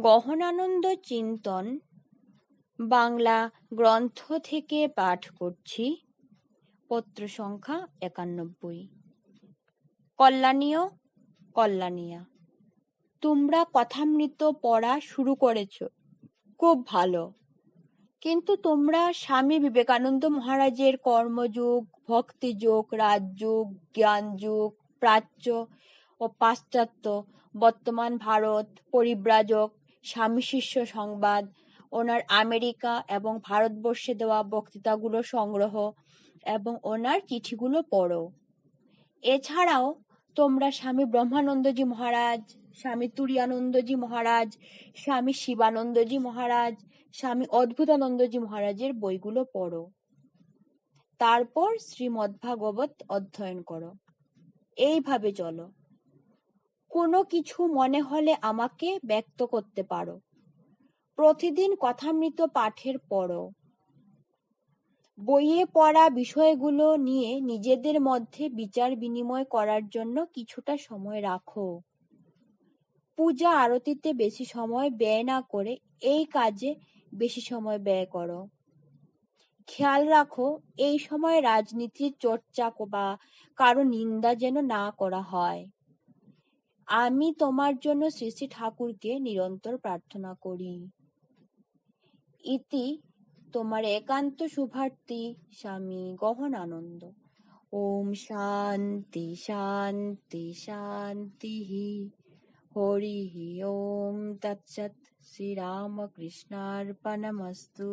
গহনানন্দ চিন্তন, বাংলা গ্রন্থ থেকে পাঠ করছি, পত্র সংখ্যা একানব্বই। কল্যাণীয়, কল্যাণীয়া, তোমরা কথামৃত পড়া শুরু করেছ, খুব ভালো। কিন্তু তোমরা স্বামী বিবেকানন্দ মহারাজের কর্মযুগ, ভক্তিযুগ, রাজযুগ, জ্ঞানযুগ, প্রাচ্য ও পাশ্চাত্য, বর্তমান ভারত, পরিব্রাজক স্বামী শিষ্য সংবাদ, ওনার আমেরিকা এবং ভারতবর্ষে দেওয়া বক্তৃতাগুলো সংগ্রহ এবং ওনার চিঠিগুলো পড়ো। এছাড়াও তোমরা স্বামী ব্রহ্মানন্দজি মহারাজ, স্বামী তুরিয়ানন্দজি মহারাজ, স্বামী শিবানন্দজি মহারাজ, স্বামী অদ্ভুতানন্দজি মহারাজের বইগুলো পড়ো। তারপর শ্রীমদ্ভাগবত অধ্যয়ন করো। এইভাবে চলো। কোনো কিছু মনে হলে আমাকে ব্যক্ত করতে পারো। প্রতিদিন কথামৃত পাঠের পড়ো বইয়ে পড়া বিষয়গুলো নিয়ে নিজেদের মধ্যে বিচার বিনিময় করার জন্য কিছুটা সময় রাখো। পূজা আরতিতে বেশি সময় ব্যয় না করে এই কাজে বেশি সময় ব্যয় করো। খেয়াল রাখো, এই সময় রাজনীতির চর্চা বা কারও নিন্দা যেন না করা হয়। আমি তোমার জন্য শ্রী শ্রী ঠাকুরকে নিরন্তর প্রার্থনা করি। ইতি তোমার একান্ত শুভার্থী স্বামী গহন আনন্দ ওম শান্তি শান্তি শান্তি হরি ওম তৎসৎ। শ্রীরামকৃষ্ণার্পণমস্তু